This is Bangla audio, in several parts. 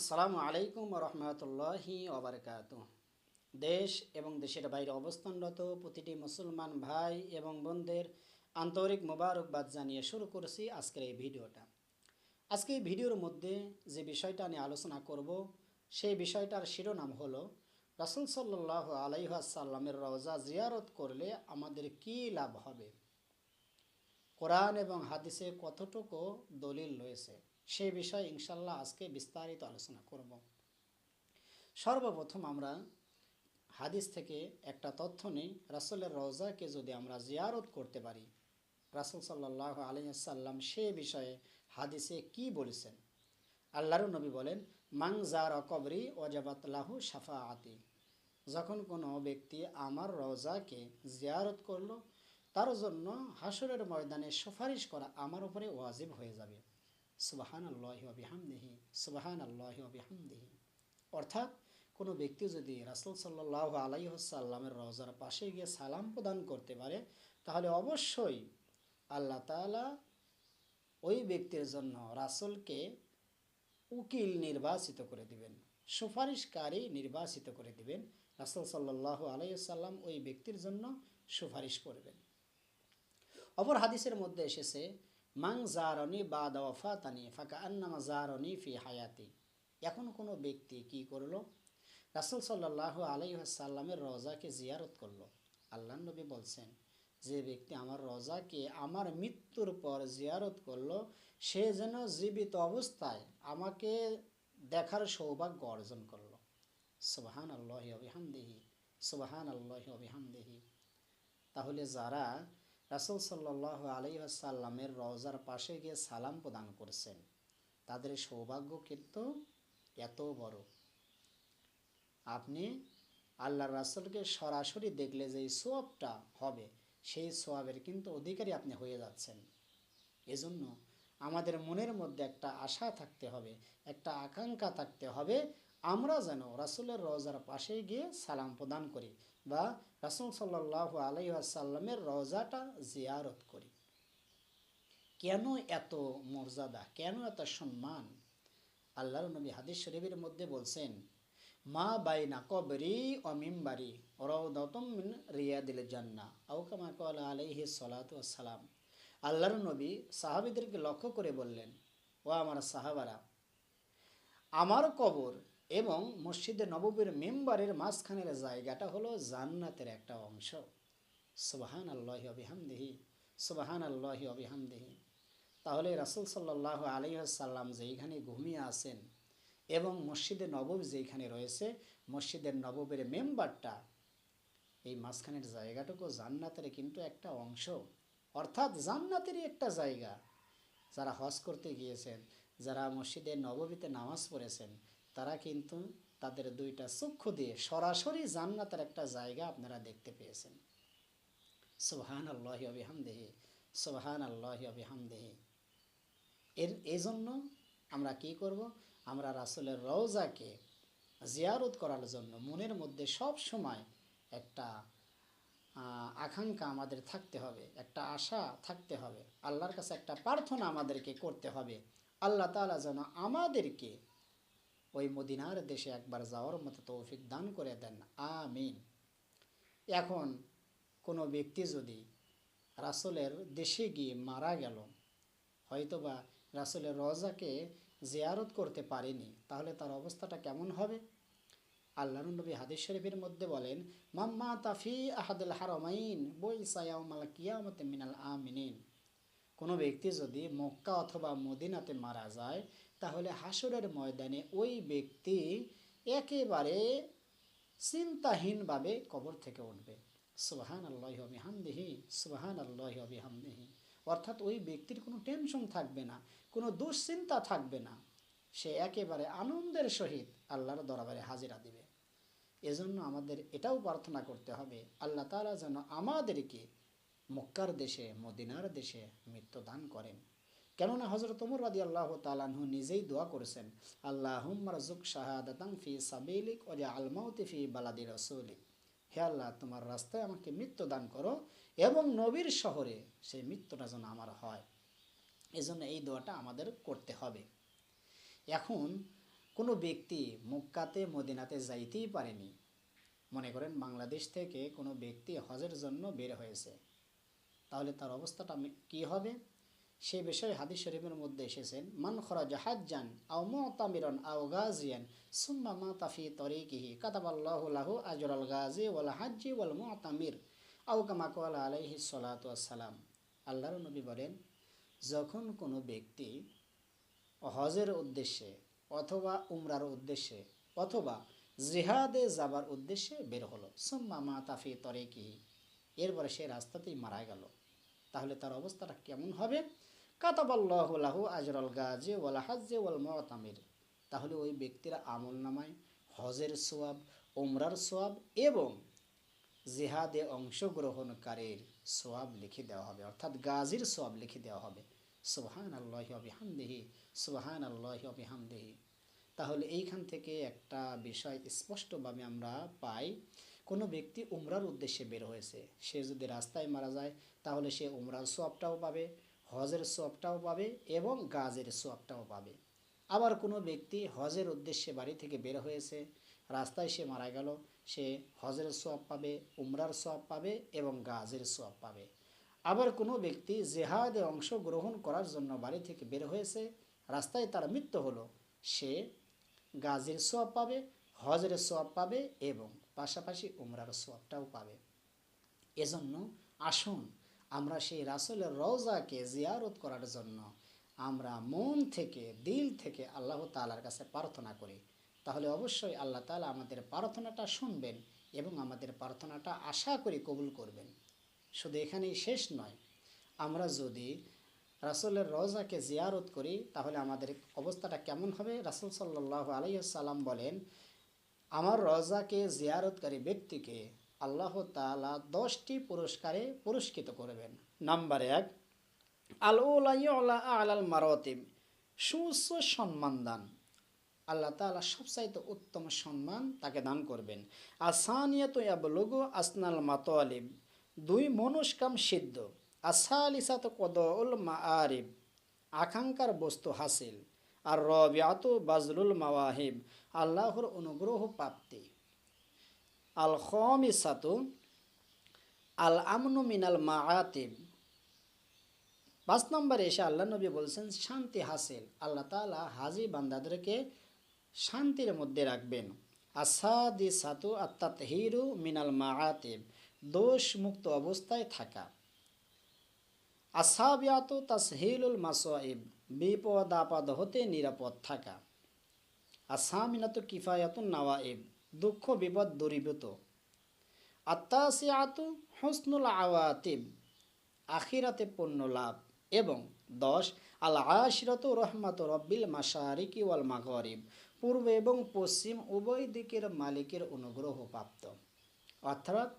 আসসালামু আলাইকুম রহমতুল্লাহি ওবরকাত দেশ এবং দেশের বাইরে অবস্থানরত প্রতিটি মুসলমান ভাই এবং বোনদের আন্তরিক মোবারকবাদ জানিয়ে শুরু করছি আজকের এই ভিডিওটা। আজকে এই ভিডিওর মধ্যে যে বিষয়টা নিয়ে আলোচনা করব, সেই বিষয়টার শিরোনাম হলো, রাসুল সাল্লাহ আলাইহাসাল্লামের রওজা জিয়ারত করলে আমাদের কি লাভ হবে? কোরআন এবং হাদিসে কতটুকু দলিল রয়েছে? সেই বিষয়ে ইনশাল্লাহ আজকে বিস্তারিত আলোচনা করব। সর্বপ্রথম আমরা হাদিস থেকে একটা তথ্য নেই, রাসুলের রওজাকে যদি আমরা জিয়ারত করতে পারি, রাসুল সাল্লাহ আলিয়াল্লাম সে বিষয়ে হাদিসে কি বলেছেন? আল্লাহর নবী বলেন মাং জার কবরি ওজাবাতলাহু সাফা আতি যখন কোনো ব্যক্তি আমার রওজাকে জিয়ারত করল, তার জন্য হাসরের ময়দানে সুপারিশ করা আমার উপরে ওয়াজিব হয়ে যাবে। সুবাহান আল্লাহ আবিহামদিহি সুবাহান আল্লাহ আবিহামদিহি অর্থাৎ কোনো ব্যক্তি যদি রাসুল সাল্লাহ আলাইসাল্লামের রওজার পাশে গিয়ে সালাম প্রদান করতে পারে, তাহলে অবশ্যই আল্লাহ তালা ওই ব্যক্তির জন্য রাসুলকে উকিল নির্বাচিত করে দিবেন, সুপারিশকারী নির্বাচিত করে দিবেন। রাসুল সাল্লাহ আলাইসাল্লাম ওই ব্যক্তির জন্য সুপারিশ করবেন। অপর হাদিসের মধ্যে এসেছে মাং জারনি বা দাওয়াফাতানি ফাঁকা আন্নামা জারনি ফি হায়াতি। এখন কোনো ব্যক্তি কি করল? রাসুল সাল্লাহ আলাইসাল্লামের রজাকে জিয়ারত করল। আল্লাহ নবী বলছেন, যে ব্যক্তি আমার রজাকে আমার মৃত্যুর পর জিয়ারত করল, সে যেন জীবিত অবস্থায় আমাকে দেখার সৌভাগ্য অর্জন করল। সুবাহান আল্লাহ অবিহামদেহি সুবাহান আল্লাহ অবিহামদেহি তাহলে যারা রাসুল সাল্লাহ আলাইসাল্লামের রওজার পাশে গিয়ে সালাম প্রদান করছেন। তাদের সৌভাগ্য কিন্তু এত বড়। আপনি আল্লাহ রাসুলকে সরাসরি দেখলে যে সোয়াবটা হবে, সেই সোয়াবের কিন্তু অধিকারী আপনি হয়ে যাচ্ছেন। এজন্য আমাদের মনের মধ্যে একটা আশা থাকতে হবে, একটা আকাঙ্ক্ষা থাকতে হবে আমরা যেন রাসুলের রোজার পাশে গিয়ে সালাম প্রদান করি বা রাসুল সাল্লাহ আলাইসাল্লামের রোজাটা জিয়ারত করি। কেন এত মর্যাদা? কেন এত সম্মান? আল্লাহর নবী হাদিস শরীফের মধ্যে বলছেন, মা বাই বাইনা কবরি ও মিম্বারি রৌদতম রিয়াদিল জান্না আউকামা কল সালাতু সালাম আল্লাহর নবী সাহাবিদেরকে লক্ষ্য করে বললেন, ও আমার সাহাবারা, আমার কবর এবং মসজিদে নববীর মেম্বারের মাঝখানের জায়গাটা হলো জান্নাতের একটা অংশ। সুবাহান আল্লাহ অবিহামদেহি সুবাহান আল্লাহ অবিহামদেহি তাহলে রাসুল সাল্লাহ আলিয়াল্লাম যেইখানে ঘুমিয়ে আছেন এবং মসজিদে নববী যেইখানে রয়েছে, মসজিদের নববীর মেম্বারটা এই মাঝখানের জায়গাটুকু জান্নাতের কিন্তু একটা অংশ। অর্থাৎ জান্নাতেরই একটা জায়গা। যারা হজ করতে গিয়েছেন, যারা মসজিদে নববীতে নামাজ পড়েছেন তারা কিন্তু তাদের দুইটা চক্ষু দিয়ে সরাসরি জান্নাতের একটা জায়গা আপনারা দেখতে পেয়েছেন। সুবহান আল্লাহ অবিহামদেহি সুবহান আল্লাহ অবিহামদেহি এর এই জন্য আমরা কি করব? আমরা রাসুলের রওজাকে জিয়ারত করার জন্য মনের মধ্যে সব সময় একটা আকাঙ্ক্ষা আমাদের থাকতে হবে, একটা আশা থাকতে হবে। আল্লাহর কাছে একটা প্রার্থনা আমাদেরকে করতে হবে। আল্লাহ তালা যেন আমাদেরকে ওই মদিনার দেশে একবার যাওয়ার মতো তৌফিক দান করে দেন। আমিন। এখন কোনো ব্যক্তি যদি রাসুলের দেশে গিয়ে মারা গেল, হয়তোবা রাসুলের রজাকে জিয়ারত করতে পারেনি, তাহলে তার অবস্থাটা কেমন হবে? আল্লাহ নবী হাদিস শরীফের মধ্যে বলেন মাম্মা তাফি আহাদুল হারমাইন বই সায়াউমাল কিয়ামতে মিনাল আমিনিন। কোনো ব্যক্তি যদি মক্কা অথবা মদিনাতে মারা যায়, তাহলে হাসরের ময়দানে ওই ব্যক্তি একেবারে চিন্তাহীনভাবে কবর থেকে উঠবে। সুবাহান আল্লাহ হামদিহি সুবাহান আল্লাহ হামদিহি অর্থাৎ ওই ব্যক্তির কোনো টেনশন থাকবে না, কোনো দুশ্চিন্তা থাকবে না। সে একেবারে আনন্দের সহিত আল্লাহর দরবারে হাজিরা দিবে। এজন্য আমাদের এটাও প্রার্থনা করতে হবে, আল্লাহ তালা যেন আমাদেরকে মক্কার দেশে, মদিনার দেশে মৃত্যু দান করেন। কেননা হজরত উমর রাদি আল্লাহ তালাহু নিজেই দোয়া করেছেন আল্লাহ রাজুক শাহাদাতাং ফি সাবিলিক ওজা আলমাউতি ফি বালাদি রসৌলিক। হে আল্লাহ, তোমার রাস্তায় আমাকে মৃত্যু দান করো এবং নবীর শহরে সেই মৃত্যুটা যেন আমার হয়। এজন্য এই দোয়াটা আমাদের করতে হবে। এখন কোনো ব্যক্তি মক্কাতে, মদিনাতে যাইতেই পারেনি। মনে করেন বাংলাদেশ থেকে কোনো ব্যক্তি হজের জন্য বের হয়েছে। তাহলে তার অবস্থাটা কি হবে? সে বিষয়ে হাদিস শরীফের মধ্যে এসেছেন, মান খরাজ হাজ্জান আও মুতামিরান আও গাজিয়ান, সুম্মা মা তাফি তরিকিহি, কাতাবাল্লাহু লাহু আজরাল গাজি ওয়াল হাজ্জি ওয়াল মুতামির, আও কামা ক্বালা আলাইহি সালাতু ওয়াসসালাম। আল্লাহর নবী বলেন, যখন কোনো ব্যক্তি হজের উদ্দেশ্যে অথবা উমরার উদ্দেশ্যে অথবা জিহাদে যাবার উদ্দেশ্যে বের হলো, সুম্মা মা তাফি তরিকিহি এরপরে সে রাস্তাতেই মারা গেল। তাহলে তার অবস্থাটা কেমন হবে? কাতাবাল্লাহু লাহু আজরাল গাজে ওয়াল হাজ্জে ওয়াল মুতামির। তাহলে ওই ব্যক্তির আমল নামায়, হজের সোয়াব ওমরার সোয়াব এবং জেহাদে অংশগ্রহণকারীর সোয়াব লিখে দেওয়া হবে। অর্থাৎ গাজীর সোয়াব লিখে দেওয়া হবে। সুবহান আল্লাহ অবিহামদেহি সুবহান আল্লাহ অবিহামদেহি তাহলে এইখান থেকে একটা বিষয় স্পষ্টভাবে আমরা পাই কোনো ব্যক্তি উমরার উদ্দেশ্যে বের হয়েছে। সে যদি রাস্তায় মারা যায়, তাহলে সে উমরার সোয়াবটাও পাবে, হজের সোয়াবটাও পাবে এবং গাজের সোয়াবটাও পাবে। আবার কোনো ব্যক্তি হজের উদ্দেশ্যে বাড়ি থেকে বের হয়েছে, রাস্তায় সে মারা গেল, সে হজের সোয়াব পাবে, উমরার সোয়াব পাবে এবং গাজের সোয়াব পাবে। আবার কোনো ব্যক্তি জেহাদে অংশগ্রহণ করার জন্য বাড়ি থেকে বের হয়েছে, রাস্তায় তার মৃত্যু হলো, সে গাজের সোয়াব পাবে, হজের সোয়াব পাবে এবং পাশাপাশি উমরার সোয়াবটাও পাবে। এজন্য আসুন আমরা সেই রাসুলের রওজাকে জিয়ারত করার জন্য আমরা মন থেকে, দিল থেকে আল্লাহ তালার কাছে প্রার্থনা করি। তাহলে অবশ্যই আল্লাহ তালা আমাদের প্রার্থনাটা শুনবেন এবং আমাদের প্রার্থনাটা আশা করি কবুল করবেন। শুধু এখানেই শেষ নয়, আমরা যদি রাসুলের রওজাকে জিয়ারত করি, তাহলে আমাদের অবস্থাটা কেমন হবে? রাসুল সাল্লাহ আলাইসাল্লাম বলেন আমার রজাকে জিয়ারতকারী ব্যক্তিকে আল্লাহ তাআলা দশটি পুরস্কারে পুরস্কৃত করবেন। নাম্বার এক আল উলাইলা আলাল মারতিব, সুউচ্চ সম্মান দান। আল্লাহ তাআলা সবচাইতে উত্তম সম্মান তাকে দান করবেন। আসানিয়াত ইয়াবলুগু আসনাল মাতোয়ালিব দুই মনুষ্কাম সিদ্ধ। আসালিসাত কদউল মাআরিব, আকাঙ্ক্ষার বস্তু হাসিল। আর রবিয়াত বাজলুল মাওয়াহিব, আল্লাহর অনুগ্রহ প্রাপ্তি। আল খমিসাতু আল আমনু মিনাল মাআতিব। পাঁচ নম্বরে এসে আল্লাহ নবী বলছেন, শান্তি হাসিল। আল্লাহ তাআলা হাজি বান্দাদেরকে শান্তির মধ্যে রাখবেন। আসাদি সাতু আত্মাত হিরু মিনাল মাআতিব। দোষ মুক্ত অবস্থায় থাকা। আসাবিয়াত তাসহিলুল মাসাইব। বিপদ আপদ হতে নিরাপদ থাকা। আসামিনাত কিফায়াতুন নাওয়াইব, দুঃখ, বিপদ দূরীভূত। আত্মাসিয়াতু হসনুল আওয়াতিব, আখিরাতে পণ্য লাভ এবং দশ, আল আশিরত রহমাত রব্বিল মাসারিকি ওয়াল মাগরিব, পূর্ব এবং পশ্চিম উভয় দিকের মালিকের অনুগ্রহ প্রাপ্ত। অর্থাৎ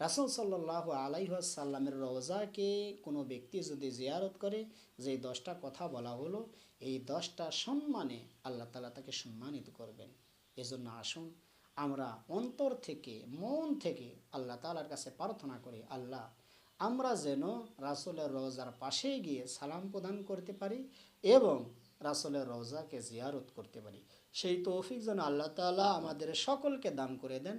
রাসুল সাল্লাহ আলাইসাল্লামের রওজাকে কোনো ব্যক্তি যদি জিয়ারত করে যে দশটা কথা বলা হলো, এই দশটা সম্মানে আল্লাহ তালা তাকে সম্মানিত করবেন। এজন্য আসুন, আমরা অন্তর থেকে, মন থেকে আল্লাহ তালার কাছে প্রার্থনা করি, আল্লাহ, আমরা যেন রাসুলের রোজার পাশে গিয়ে সালাম প্রদান করতে পারি এবং রাসুলের রোজাকে জিয়ারত করতে পারি। সেই তৌফিক যেন আল্লাহ তালা আমাদের সকলকে দান করে দেন।